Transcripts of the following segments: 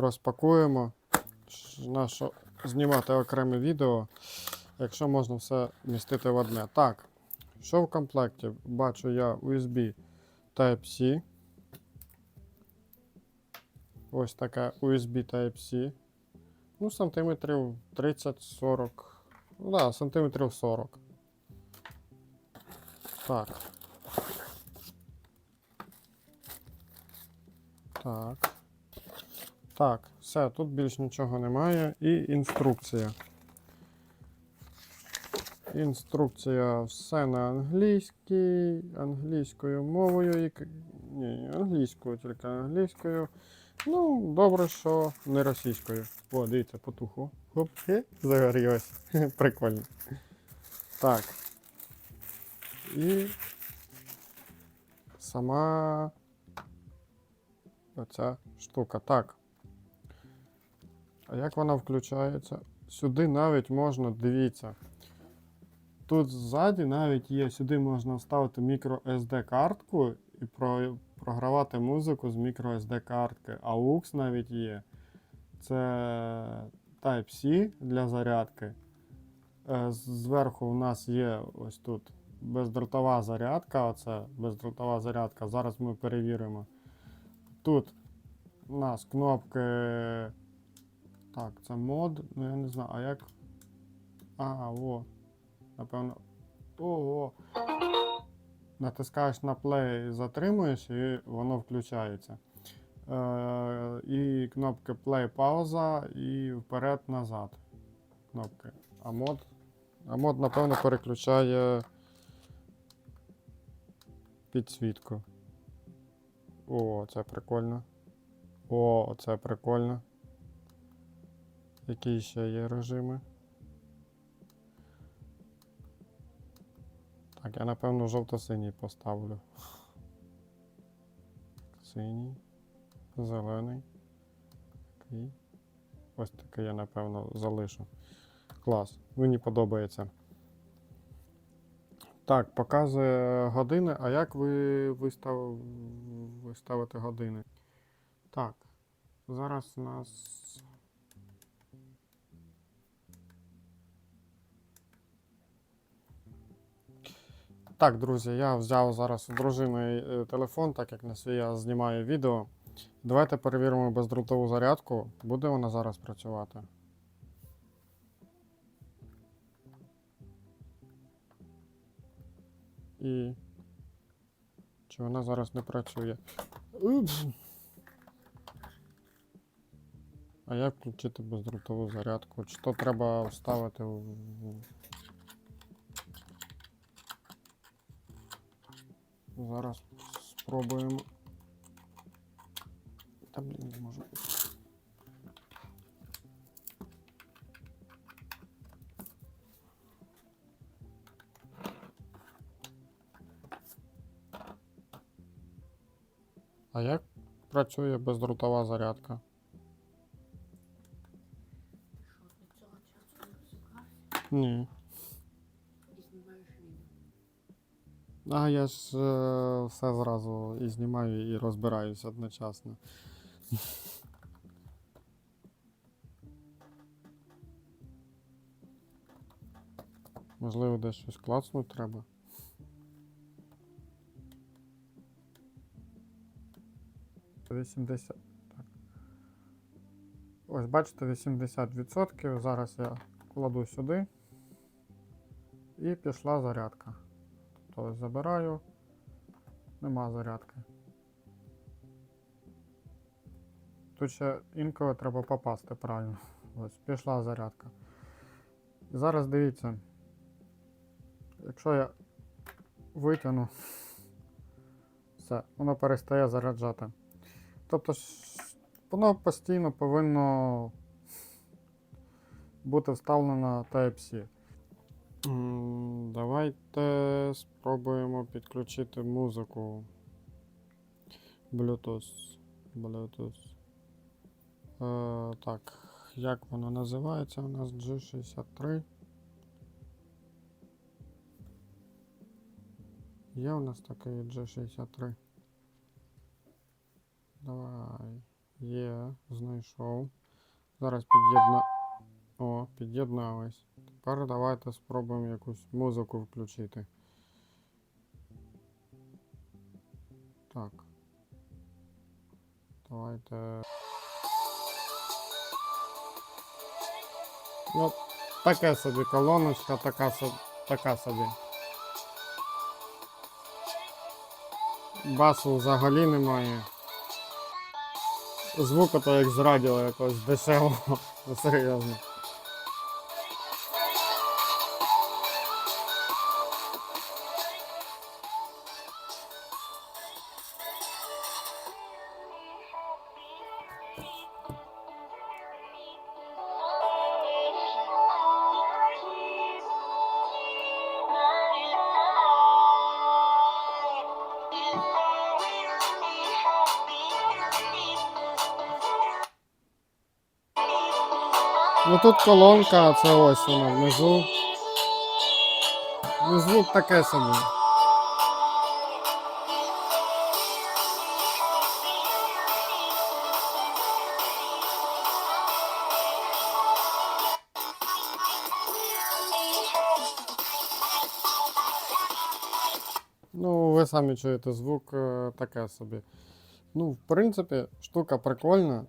розпакуємо. Ш- На що знімати окреме відео, якщо можна все містити в одне. Так, що в комплекті? Бачу я USB Type-C. Ось таке USB Type-C. Ну, сантиметрів 30-40. Ну, да, сантиметрів 40. Так. Так. Так, все, тут більш нічого немає. І інструкція. Інструкція все на англійській, англійською мовою. і Ні, англійською, тільки англійською. Ну, добре, що не російською. О, дивіться, потухло. Хоп, загорілось. Прикольно. Так. І сама оця штука. Так. А як вона включається? Сюди навіть можна, дивіться. Тут ззаді навіть є, сюди можна вставити мікро SD картку і про, програвати музику з мікро SD картки. AUX навіть є. Це Type-C для зарядки. Е, Зверху у нас є ось тут бездротова зарядка. Оце бездротова зарядка. Зараз ми перевіримо. Тут у нас кнопки. Так, це мод. Ну я не знаю, а як. А, о. Напевно. Ого. Натискаєш на play, затримуєш і воно включається. Е, і кнопки play, пауза і вперед-назад. Кнопки. А мод. А мод, напевно, переключає підсвітку. О, це прикольно. О, це прикольно. Які ще є режими? Так, я напевно жовто-синій поставлю. Синій, зелений. Такий. Ось такий я, напевно, залишу. Клас. Мені подобається. Так, показує години. А як ви вистав... виставите години? Так. Зараз у нас. Так, друзі, я взяв зараз у дружини е, телефон, так як на свій я знімаю відео. Давайте перевіримо бездротову зарядку. Буде вона зараз працювати? І. Чи вона зараз не працює? Упс. А як включити бездротову зарядку? Чи то треба вставити в. Зараз спробуємо. Та блін, не можу. А як працює бездротова зарядка? Ні. і знімаєш відео. А я ж е, все зразу і знімаю, і розбираюсь одночасно. Можливо, десь щось клацнути треба. Вісімдесят. Так. Ось бачите, 80%. Зараз я кладу сюди. І пішла зарядка. Тобто забираю, нема зарядки. Тут ще інколи треба попасти правильно. Ось, пішла зарядка. І зараз дивіться, якщо я витягну, все, воно перестає заряджати. Тобто воно постійно повинно бути вставлено Type-C. Давайте спробуємо підключити музику. Bluetooth. Bluetooth. Е, так, як воно називається у нас G63. Є у нас такий G63. Давай. Є, знайшов. Зараз під'єдна. О, під'єднались. Тепер давайте спробуємо якусь музику включити. Так. Давайте. Ну, таке собі колоночка, така собі. Така собі. Басу взагалі немає. Звуку то як з радіо якогось дешевого. Ну, серйозно. Ну тут колонка, це ось вона внизу. Ну звук таке собі. Ну, ви самі чуєте звук е, таке собі. Ну, в принципі, штука прикольна.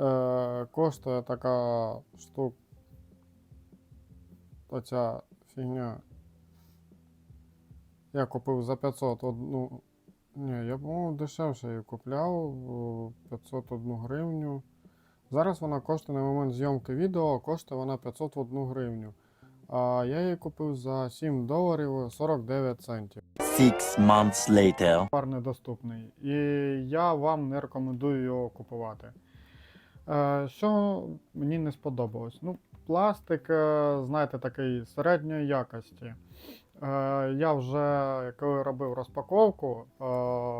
Е, коштує така штука. Оця фігня. Я купив за 500 одну. Ні, я, по-моєму, дешевше її купляв. 501 гривню. Зараз вона коштує на момент зйомки відео, коштує вона 501 гривню. А я її купив за 7 доларів 49 центів. Six months later. товар недоступний. І я вам не рекомендую його купувати. Е, що мені не сподобалось? Ну, пластик, е, знаєте, такий середньої якості. Е, я вже коли робив розпаковку,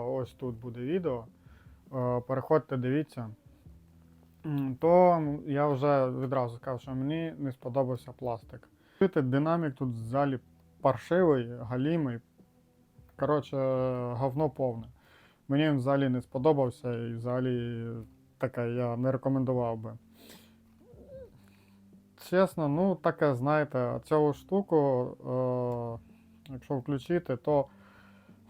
ось тут буде відео. Переходьте, дивіться. То я вже відразу сказав, що мені не сподобався пластик. Динамік тут в залі паршивий, галімий, Коротше, говно повне. Мені він взагалі не сподобався і взагалі таке я не рекомендував би. Чесно, ну таке, знаєте, цю штуку, е, якщо включити, то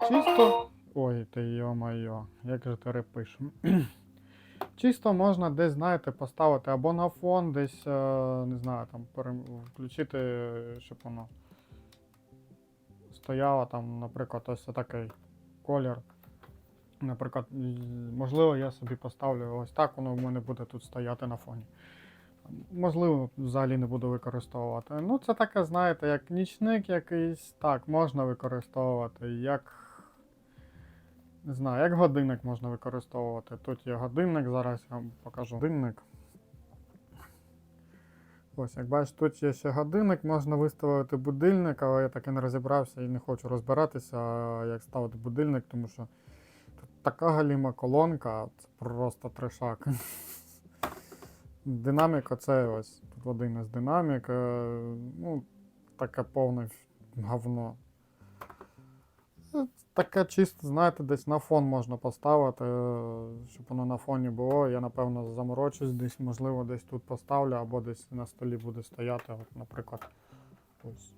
чисто. Ой, ти йо-майо, як же ти репиш. Чисто можна десь, знаєте, поставити або на фон, десь, е, не знаю, там включити, щоб воно стояла там, наприклад, ось такий колір. Наприклад, можливо, я собі поставлю ось так, воно в мене буде тут стояти на фоні. Можливо, взагалі не буду використовувати. Ну, це таке, знаєте, як нічник якийсь, так, можна використовувати, як. Не знаю, як годинник можна використовувати. Тут є годинник, зараз я вам покажу годинник. Ось, як бачиш, тут є ще годинник, можна виставити будильник, але я так і не розібрався і не хочу розбиратися, як ставити будильник, тому що така галіма колонка, це просто трешак. Динамік оце ось. Тут один із динамік. е, Ну, таке повне говно. Таке чисто, знаєте, десь на фон можна поставити, е, щоб воно на фоні було. Я, напевно, заморочусь десь, можливо, десь тут поставлю, або десь на столі буде стояти. От, наприклад, ось.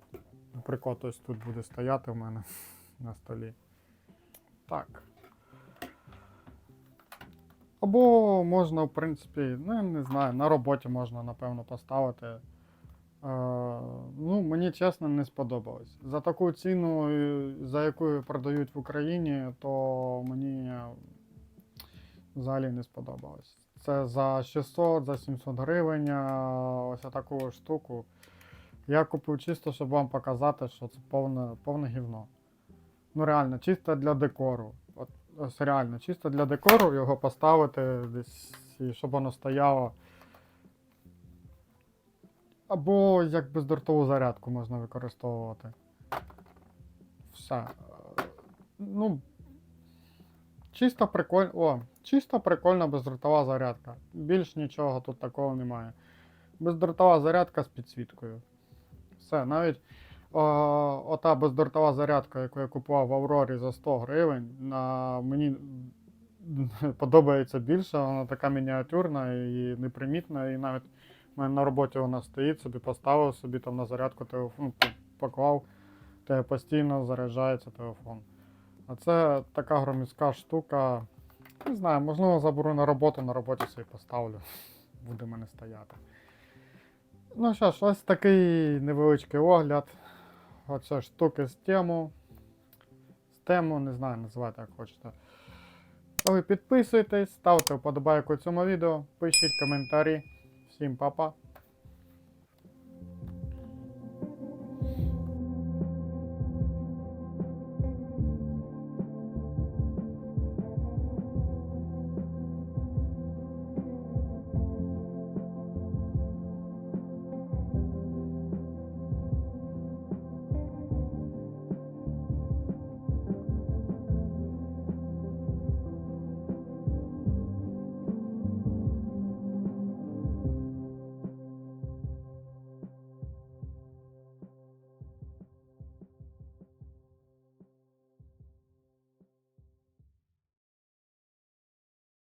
Наприклад, ось тут буде стояти в мене на столі. Так. Або можна, в принципі, ну, не знаю, на роботі можна, напевно, поставити. Е, ну, мені чесно не сподобалось. За таку ціну, е, за яку продають в Україні, то мені взагалі не сподобалось. Це за 600, за 700 гривень, ось таку штуку. Я купив чисто, щоб вам показати, що це повне, повне гівно. Ну реально, чисто для декору. Ось реально, чисто для декору його поставити десь, щоб воно стояло. Або як бездротову зарядку можна використовувати. Все. Ну. Чисто прикольно. О, чисто прикольна бездротова зарядка. Більш нічого тут такого немає. Бездротова зарядка з підсвіткою. Все, навіть о, ота бездротова зарядка, яку я купував в Аврорі за 100 гривень, на, мені подобається більше, вона така мініатюрна і непримітна, і навіть у мене на роботі вона стоїть, собі поставив собі там на зарядку телефон, поклав, те постійно заряджається телефон. А це така громіська штука. Не знаю, можливо, заберу на роботу, на роботі собі поставлю. Буде в мене стояти. Ну що ж, ось такий невеличкий огляд. Оце штука з тему. З тему, не знаю, називати як хочете. Ви підписуйтесь, ставте вподобайку цьому відео, пишіть коментарі. Всім па-па.